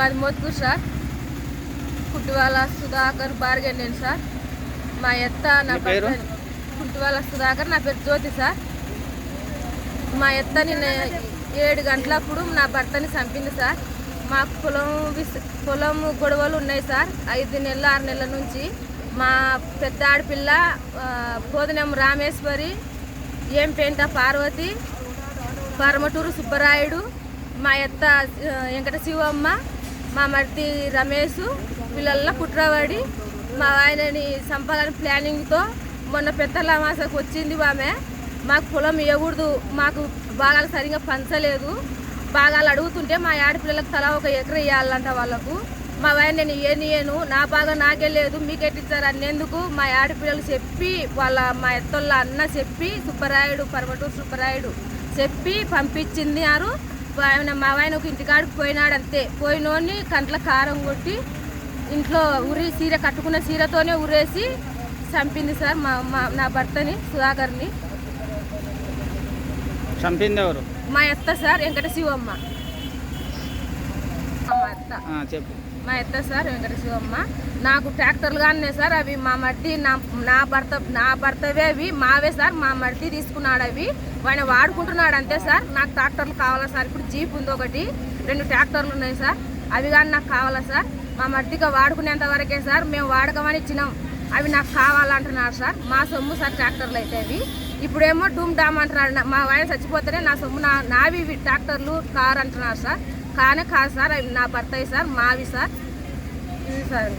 మాది మోత్కూరు సార్. కుట్టువాల సుధాకర్ భార్గవ్ నేను సార్. మా ఎత్త నా పేరు? కుట్టువాల సుధాకర్ నా పేరు జ్యోతి సార్. మా ఎత్తని నే- ఏడు గంటలప్పుడు నా భర్తని చంపింది సార్. మాకు పొలం విస్- పొలం గొడవలు ఉన్నాయి సార్. ఐదు నెలలు ఆరు నెలల నుంచి మా పెద్ద ఆడపిల్ల పోదనం రామేశ్వరి ఏం పెంట పార్వతి పరమటూరు సుబ్బరాయుడు మా ఎత్త వెంకట శివమ్మ మా మర్తి రమేష్ పిల్లల కుట్రవాడి మా ఆయనని చంపాలని ప్లానింగ్తో మొన్న పెద్దల మాసకు వచ్చింది ఆమె. మాకు పొలం ఇవ్వకూడదు మాకు భాగాలు సరిగా పంచలేదు. భాగాలు అడుగుతుంటే మా ఆడపిల్లలకు తలా ఒక ఎకర ఇవ్వాలంట వాళ్ళకు. మా వాయన నేను ఏనియను నా బాగా నాకే లేదు మీకెట్టిచ్చారు అన్నేందుకు? మా ఆడపిల్లలు చెప్పి వాళ్ళ మా ఎత్తోళ్ళ అన్న చెప్పి సుబ్బరాయుడు పరమటూరు సుబ్బరాయుడు చెప్పి పంపించింది ఆరు. మా ఆయన ఒక ఇంటికాడికి పోయినాడు అంతే పోయినోని కంట్ల కారం కొట్టి ఇంట్లో ఉరి సీర కట్టుకున్న సీరతోనే ఉరేసి చంపింది సార్ మా మా నా భర్తని సుధాకర్ని. చంపింది ఎవరు? మా ఎత్త సార్ వెంకట శివమ్మ మా అత్త చెప్పు. మా ఎత్త సార్ వెంకట శివమ్మ నాకు ట్రాక్టర్లు కానీ సార్ అవి మా మర్ది నా నా భర్త నా భర్తవే అవి. మావే సార్ మా మర్ది తీసుకున్నాడు అవి. వాడిని వాడుకుంటున్నాడు అంతే సార్. నాకు ట్రాక్టర్లు కావాలా సార్? ఇప్పుడు జీప్ ఉంది ఒకటి రెండు ట్రాక్టర్లు ఉన్నాయి సార్. అవి కానీ నాకు కావాలా సార్? మా మర్దిగా వాడుకునేంత వరకే సార్ మేము వాడకమని ఇచ్చినాం. అవి నాకు కావాలంటున్నారు సార్. మా సొమ్ము సార్ ట్రాక్టర్లు అయితే అవి. ఇప్పుడేమో డూమ్ డామ్ అంటున్నాడు. నా- మా ఆయన చచ్చిపోతేనే నా సొమ్ము నా నావి ఇవి ట్రాక్టర్లు కార్ అంటున్నారు సార్. కానే కాదు సార్ అవి నా భర్త సార్ మావి సార్ ఇది సార్.